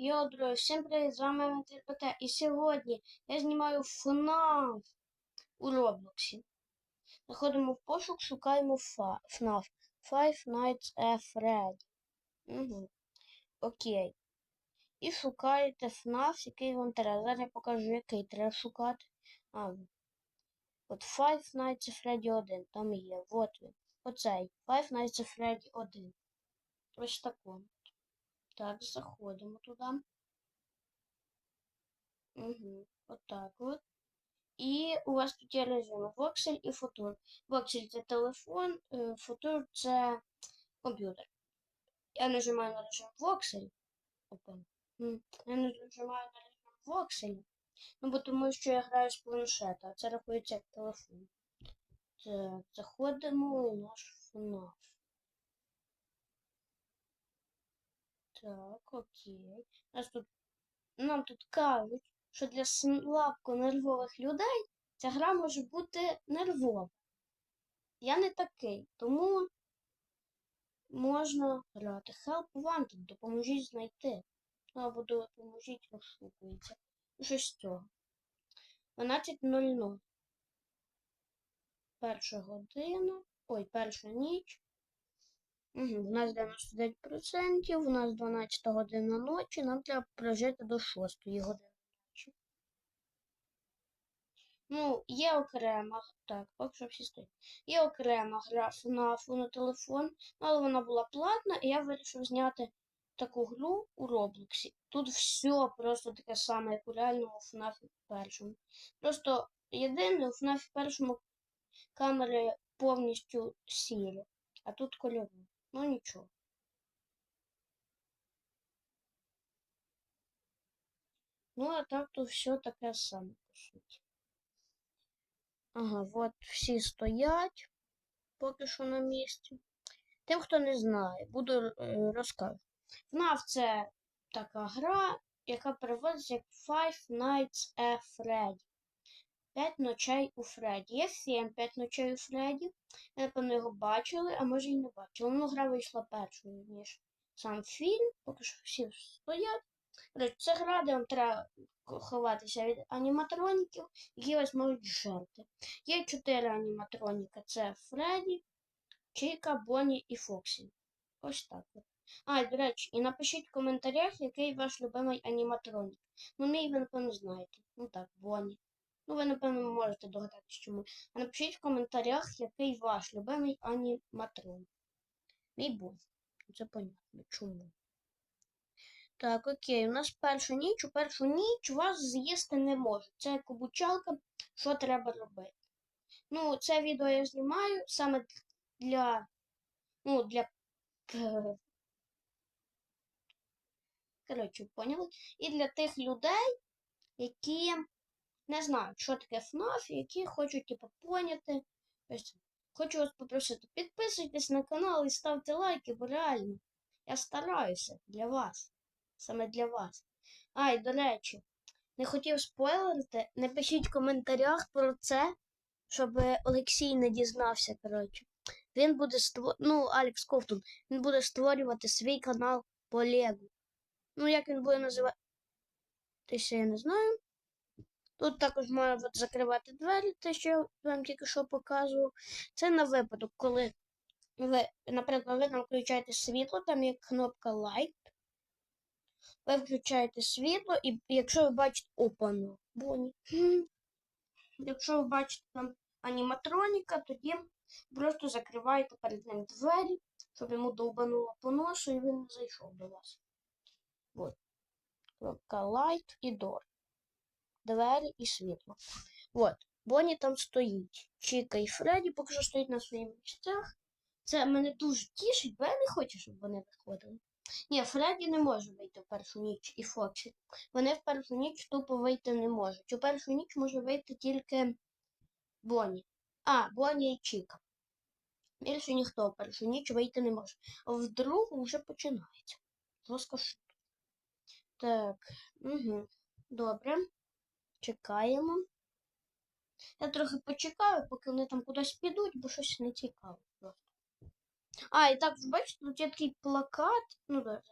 Йо, друзі, всім привіт, з вами МТПТ. І сьогодні я знімаю FNAF у Роблоксі. Заходимо в пошук, шукаємо FNAF. Five Nights at Freddy. Угу. Окей. І шукаєте FNAF, який вам треба. Зараз я покажу, який треба шукати. А, от Five Nights at Freddy 1. Там є. От він. Оцей. Five Nights at Freddy 1. Ось такому. Так, заходимо туди. Угу, отак от. І у вас тут є режими Voxel і Futur. Voxel це телефон, е, Futur це комп'ютер. Я нажимаю на режим. Опа. Я нажимаю на режим Voxel. Ну, бо тому що я граю з планшета, а це рахується як телефон. Так, заходимо у наш FNAF. Так, окей. Нас тут, нам тут кажуть, що для слабко нервових людей ця гра може бути нервова. Я не такий, тому можна грати. Help wanted, допоможіть знайти. Або допоможіть розшукується. Щось цього. 12.00. Перша година. Ой, перша ніч. У нас 99%, у нас 12 година ночі, нам треба прожити до 6 години ночі. Ну, є окрема, так, поки що всі стоять. Є окрема гра FNAF на телефон, але вона була платна, і я вирішив зняти таку гру у Роблоксі. Тут все просто таке саме, як у реальному FNAF першому. Просто єдине, у FNAF першому камери повністю сірі, а тут кольорові. Ну нічого. Ну, а так тут все таке саме, по. Ага, от всі стоять поки що на місці. Тим, хто не знає, буду е, розказувати. FNAF це така гра, яка переводиться як Five Nights at Freddy. П'ять ночей у Фредді. Є фільм П'ять ночей у Фредді. Я, напевно, його бачили, а може і не бачили. Ну, гра вийшла першою, ніж сам фільм, поки що всі стоять. Це гра, де вам треба ховатися від аніматроніків, які вас можуть жерти. Є чотири аніматроніка: це Фредді, Чіка, Бонні і Фоксі. Ось так. А, до речі, і напишіть в коментарях, який ваш любимий аніматронік. Ну, мій ви, напевно, знаєте. Ну так, Бонні. Ну, ви, напевно, можете догадатися, чому. А напишіть в коментарях, який ваш любимий аніматрон. Мій був. Це понятно. Чому? Так, окей, у нас перша ніч. У першу ніч вас з'їсти не можуть. Це як обучалка, що треба робити. Ну, це відео я знімаю саме для. Ну, для. Коротше, поняли? І для тих людей, які не знають, що таке FNAF, які хочуть, типу, поняти. Хочу вас попросити, підписуйтесь на канал і ставте лайки, бо реально я стараюся для вас. Саме для вас. А, і до речі, не хотів спойлерити, напишіть в коментарях про це, щоб Олексій не дізнався, коротше. Він буде створ... ну, Алекс Ковтун, він буде створювати свій канал по Легу. Ну, як він буде називати, я не знаю. Тут також можна закривати двері, те, що я вам тільки що показував. Це на випадок, коли ви, наприклад, ви там включаєте світло, там є кнопка Light. Ви включаєте світло, і якщо ви бачите опану, Боні. Якщо ви бачите там аніматроніка, тоді просто закриваєте перед ним двері, щоб йому довбануло по носу і він не зайшов до вас. От. Кнопка Light і Door двері і світло. От, Бонні там стоїть. Чіка і Фредді поки що стоять на своїх місцях. Це мене дуже тішить, бо я не хочу, щоб вони виходили. Ні, Фредді не може вийти в першу ніч і Фоксі. Вони в першу ніч тупо вийти не можуть. У першу ніч може вийти тільки Бонні. А, Бонні і Чіка. Більше ніхто в першу ніч вийти не може. А в другу вже починається. Розкошу. Так, угу. добре. Чекаємо. Я трохи почекаю, поки вони там кудись підуть, бо щось не цікаво просто. А, і так, бачите, тут є такий плакат. Ну, зараз.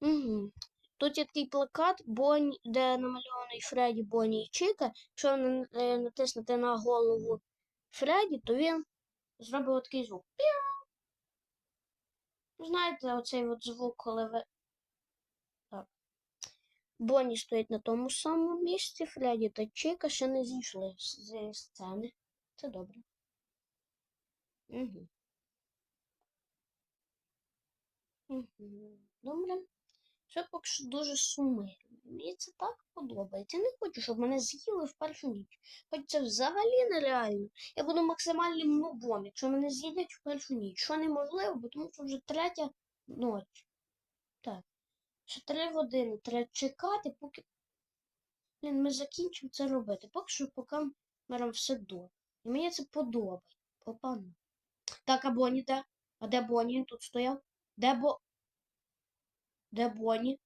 Угу. Тут є такий плакат, Бонні, де намальований Фредді, Бонні і Чіка. Якщо е, натиснете на голову Фредді, то він зробить такий звук. Знаєте, оцей от звук, коли ви. Бонні стоїть на тому самому місці, Фредді та Чіка ще не зійшли з сцени. Це добре. Угу. Угу. Добре. Це поки що дуже сумирно. Мені це так подобається. Я не хочу, щоб мене з'їли в першу ніч. Хоч це взагалі нереально. Я буду максимальним нубом, якщо мене з'їдять в першу ніч. Що неможливо, бо тому що вже третя ніч. Ще три години треба чекати, поки. Блін, ми закінчимо це робити. Поки що по камерам все добре. І мені це подобається. Попану. Так, а Бонні де? А де Бонні? Тут стояв? Де Бо. Де Бонні?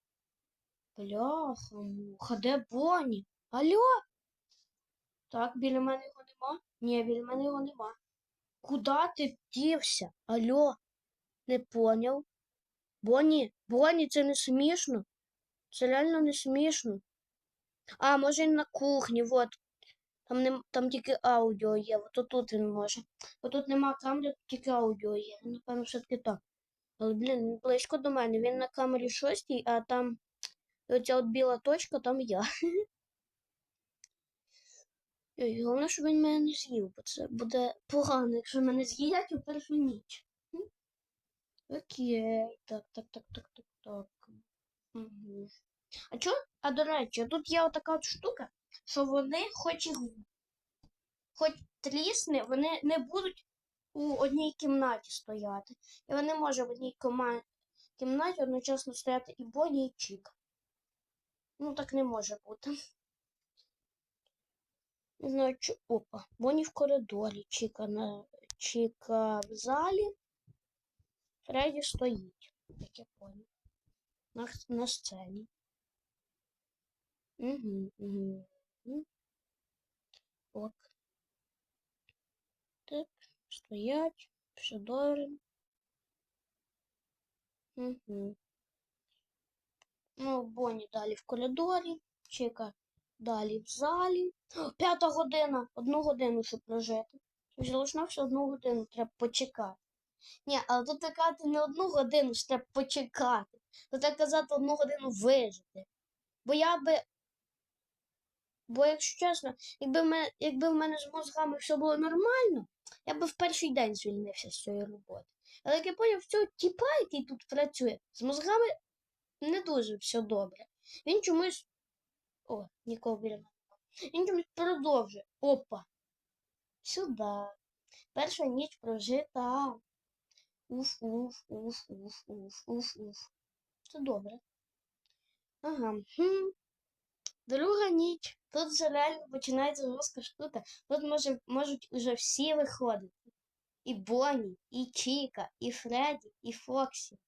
Бляха, муха, де Бонні? Алло? Так, біля мене його нема? Ні, біля мене його нема. Куда ти дівся? Алло? Не поняв. Бонні, Бонні, це не смішно. Це реально не смішно. А, може він на кухні, от. Там, не, там тільки аудіо є, от тут він може. Бо тут нема камери, тут тільки аудіо є. Напевно, все-таки так. Але, блін, близько до мене. Він на камері шостій, а там оця от біла точка, там я. Головне, щоб він мене не з'їв, бо це буде погано, якщо мене з'їдять у першу ніч. Окей, так, так, так, так, так, так. Угу. А чо? А до речі, тут є отака от штука, що вони, хоч їх хоч трісне, вони не будуть у одній кімнаті стояти. І вони можуть в одній кома... кімнаті одночасно стояти і Бонні, і Чік. Ну, так не може бути. Не знаю, чи... Опа, Бонні в коридорі, Чіка на Чіка в залі. Фредді стоїть, як я понял. На, на сцені. Угу, угу. Ок. Так, стоять, добре. Угу. Ну, Бонні далі в коридорі, Чіка далі в залі. П'ята година, одну годину, щоб прожити. Щоб залишився одну годину, треба почекати. Ні, але тут так казати не одну годину, ж треба почекати. Тут так казати одну годину вижити. Бо я би. Бо, якщо чесно, якби в мене, якби в мене з мозгами все було нормально, я би в перший день звільнився з цієї роботи. Але як я поняв, цього тіпа, який тут працює, з мозгами не дуже все добре. Він чомусь. О, нікого біля мене. Він чомусь продовжує. Опа. Сюди. Перша ніч прожита. Уф, уф, уф, уф, уф, уф, уф. Це добре. Ага. Хм. Друга ніч. Тут вже реально починається жорстка штука. Тут може, можуть уже всі виходити. І Бонні, і Чіка, і Фредді, і Фоксі.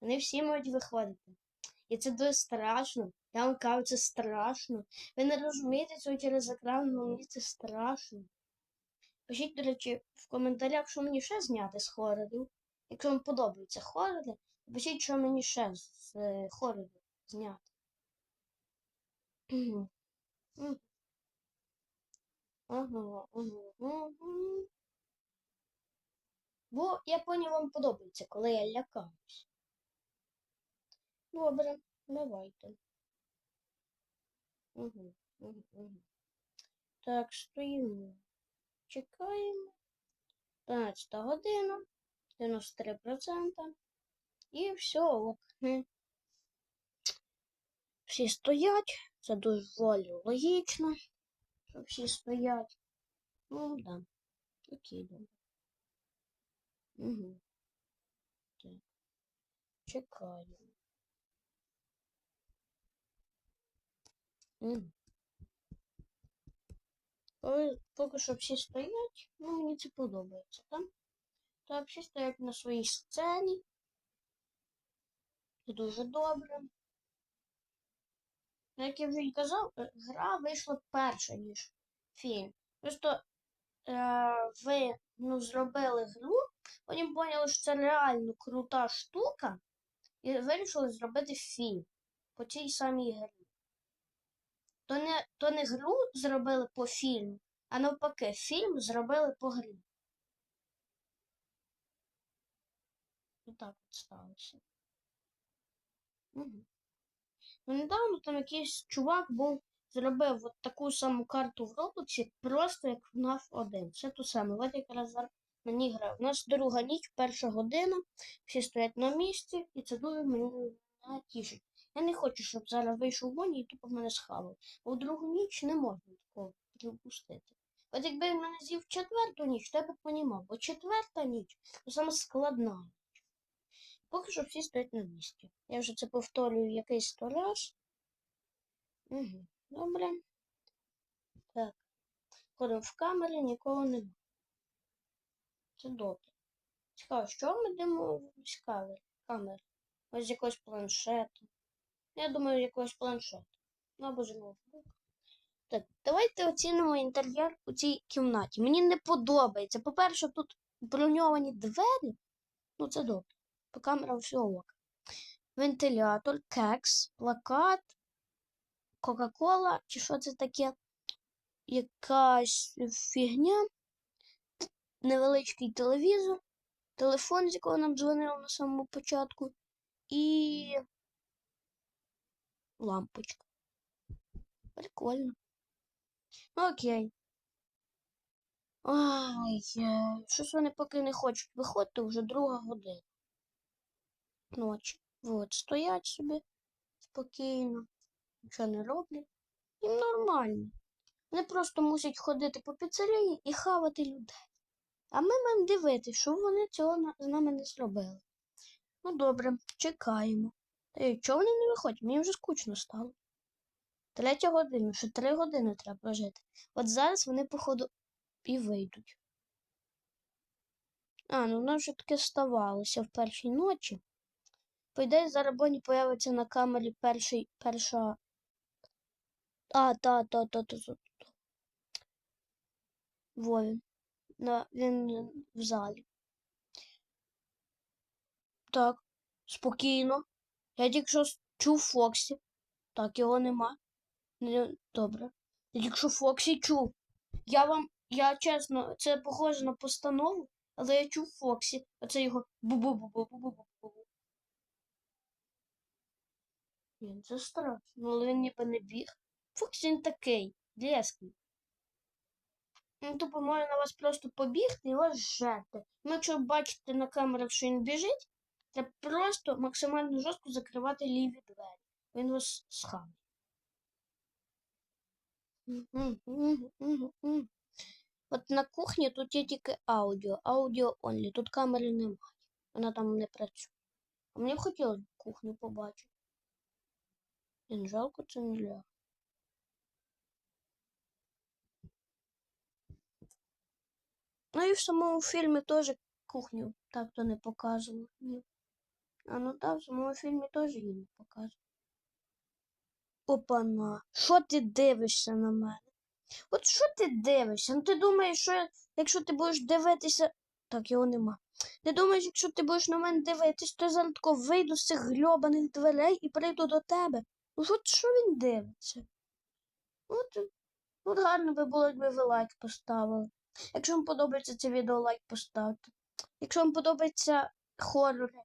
Вони всі можуть виходити. І це дуже страшно. Я вам кажу, це страшно. Ви не розумієте цього через екран, але мені це страшно. Пишіть, до речі, в коментарях, що мені ще зняти з хорорів. Якщо вам подобаються хорори, пишіть, що мені ще з, е, хорорів зняти. Бо я поняв, вам подобається, коли я лякаюсь. Добре, давайте. Угу, угу, угу. Так, стоїмо. Чекаємо. 12 година, 93%. І все, ок. Всі стоять. Це доволі логічно, що всі стоять. Ну, да. Окей, добре. Угу. Так. Чекаємо. Угу. Поки що всі стоять, ну мені це подобається, так? Так, всі стоять на своїй сцені. Це дуже добре. Ну, Як я вже й казав, е, гра вийшла перша, ніж фільм. Просто е, ви ну, зробили гру, потім поняли, що це реально крута штука. і вирішили зробити фільм по цій самій грі. То не, то не гру зробили по фільму, а навпаки, фільм зробили по грі. І так от сталося. Угу. Ну, недавно там якийсь чувак був, зробив от таку саму карту в Роблоксі, просто як в FNAF 1. Це ту саме. От якраз зараз на ній граю. У нас друга ніч, перша година, всі стоять на місці, і це дуже мене тішить. Я не хочу, щоб зараз вийшов Боні і тупо мене схавав. Бо в другу ніч не можна такого припустити. От якби він мене з'їв четверту ніч, то я б понімав, бо четверта ніч то саме складна. Поки що всі стоять на місці. Я вже це повторюю якийсь сто раз. Угу. Добре. Так. Ходимо в камері, нікого нема. Це добре. Цікаво, що ми дивимося камери? камери? Ось з якогось планшету. Я думаю, з якогось планшету. Ну, або з ноутбука. Так, давайте оцінимо інтер'єр у цій кімнаті. Мені не подобається. По-перше, тут броньовані двері. Ну, це добре. По камерам все ок. Вентилятор, кекс, плакат, Кока-Кола, чи що це таке? Якась фігня, невеличкий телевізор, телефон, з якого нам дзвонили на самому початку, і лампочка. Прикольно. Ну, окей. Ай, е, щось вони поки не хочуть виходити вже друга година. Ночі. От, стоять собі спокійно, нічого не роблять. Їм нормально. Вони просто мусять ходити по піцерії і хавати людей. А ми маємо дивитися, що вони цього з нами не зробили. Ну добре, чекаємо. Та й чого вони не виходять? Мені вже скучно стало. Третя година, ще три години треба прожити. От зараз вони, походу, і вийдуть. А, ну воно вже таке ставалося в першій ночі. По ідеї, зараз Бонні появиться на камері перший, перша. А, та, та, та, та, та. Во він. На, він в залі. Так, спокійно. Я тільки що чув Фоксі. Так, його нема. Не, добре. Я тільки що Фоксі чув. Я вам, я чесно, це похоже на постанову, але я чув Фоксі. Оце його бу-бу-бу-бу-бу-бу-бу. Він це страшно, ну, але він ніби не біг. Фоксі він такий, різкий. Він тупо може на вас просто побігти і вас жерти. Ну, якщо бачите на камерах, що він біжить, треба просто максимально жорстко закривати ліві двері. Він вас схаває. От на кухні тут є тільки аудіо, аудіо онлі. Тут камери немає. Вона там не працює. А мені б хотілося кухню побачити. Блін, жалко це не ля. Ну і в самому фільмі теж кухню так то не показували. Ні. А ну так, в самому фільмі теж її не показували. Опана, що ти дивишся на мене? От що ти дивишся? Ну ти думаєш, що якщо ти будеш дивитися. Так, його нема. Ти думаєш, якщо ти будеш на мене дивитись, то я зараз тако вийду з цих грьобаних дверей і прийду до тебе. Ну от що він дивиться? От, от гарно би було, якби ви лайк поставили. Якщо вам подобається це відео, лайк поставте. Якщо вам подобається хорори,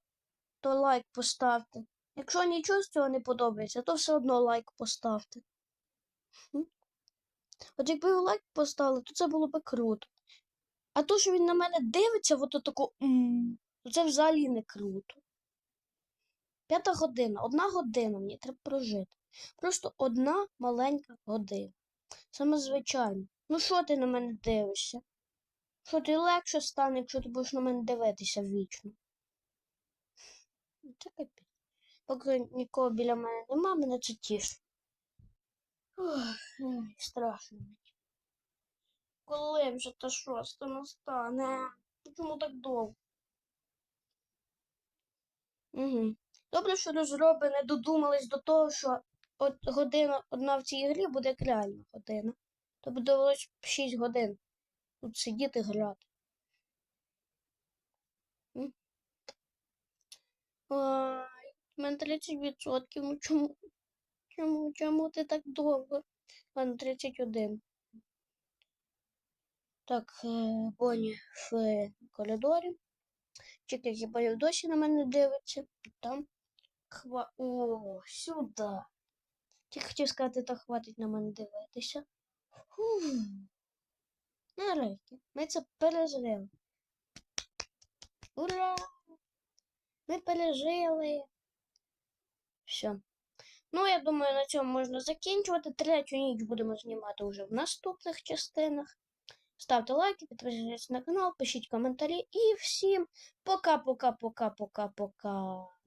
то лайк поставте. Якщо нічого з цього не подобається, то все одно лайк поставте. От якби ви лайк поставили, то це було би круто. А то, що він на мене дивиться, от тако, то це взагалі не круто. П'ята година, одна година мені треба прожити. Просто одна маленька година. Саме звичайно. Ну що ти на мене дивишся? Що ти легше стане, якщо ти будеш на мене дивитися вічно? Це капець. Поки нікого біля мене нема, мене це тішить. Страшно мені. Коли вже та шоста настане? Чому так довго? Угу. Добре, що розроби не додумались до того, що от година одна в цій грі буде як реальна година. Тобто довелось 6 годин тут сидіти грати. У мене 30%. Ну чому? Чому? Чому ти так довго? Ладно, 31. Так, е, Боні в коридорі. Чекай, хіба досі на мене дивиться. Там. Хва... О, сюди. Тільки хотів сказати, то хватить на мене дивитися. Фу. Нарешті. Ми це пережили. Ура! Ми пережили. Все. Ну, я думаю, на цьому можна закінчувати. Третю ніч будемо знімати вже в наступних частинах. Ставте лайки, підписуйтесь на канал, пишіть коментарі і всім пока-пока-пока-пока-пока.